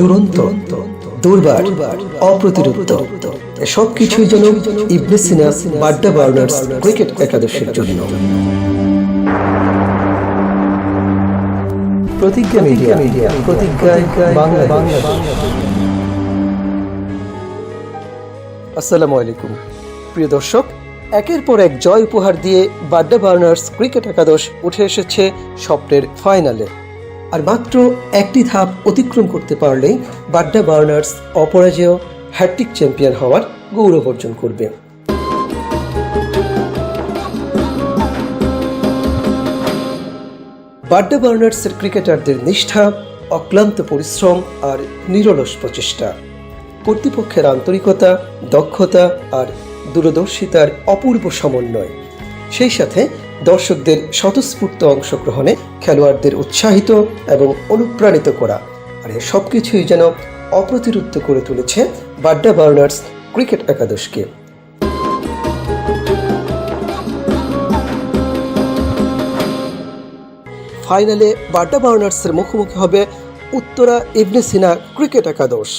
দুরন্ত, দুর্বার অপ্রতিরোধ সব কিছুই যেন ইবনে সিনা বাড্ডা বার্নার্স ক্রিকেট একাদশের জন্য। প্রতিজ্ঞা মিডিয়া মিডিয়া প্রতিজ্ঞায় বাংলা বাংলা আসসালামু আলাইকুম। প্রিয় দর্শক, একের পর এক জয় উপহার দিয়ে বাড্ডা বার্নার্স ক্রিকেট একাদশ উঠে এসেছে স্বপ্নের ফাইনালে। আর মাত্র একটি ধাপ অতিক্রম করতে পারলেই বাড্ডা বার্নার্স অপরাজেয় হ্যাট্রিক চ্যাম্পিয়ন হওয়ার গৌরব অর্জন করবে। বাড্ডা বার্নার্সের ক্রিকেটারদের নিষ্ঠা, অক্লান্ত পরিশ্রম আর নিরলস প্রচেষ্টা। কর্তৃপক্ষের আন্তরিকতা, দক্ষতা আর দূরদর্শিতার অপূর্ব সমন্বয়। সেই সাথে দর্শকদের স্বতঃস্ফূর্ত অংশগ্রহণে খেলোয়াড়দের উৎসাহিত এবং অনুপ্রাণিত করা। আর এ সব কিছুই যেন অপ্রতিরোধ করে তুলেছে বাড্ডা বার্নার্স ক্রিকেট একাদশকে। ফাইনালে বাড্ডা বার্নার্সের মুখোমুখি হবে উত্তরা ইবনে সিনা ক্রিকেট একাদশ।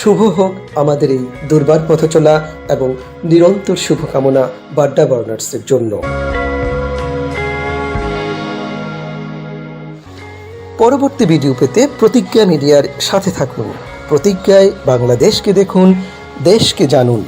শুভ হোক আমাদের এই দুর্বার পথ চলা এবং নিরন্তর শুভকামনা বাড্ডা বার্নার্সের জন্য। পরবর্তী ভিডিও পেতে প্রতিজ্ঞা মিডিয়ার সাথে থাকুন। প্রতিজ্ঞায় বাংলাদেশকে দেখুন, দেশকে জানুন।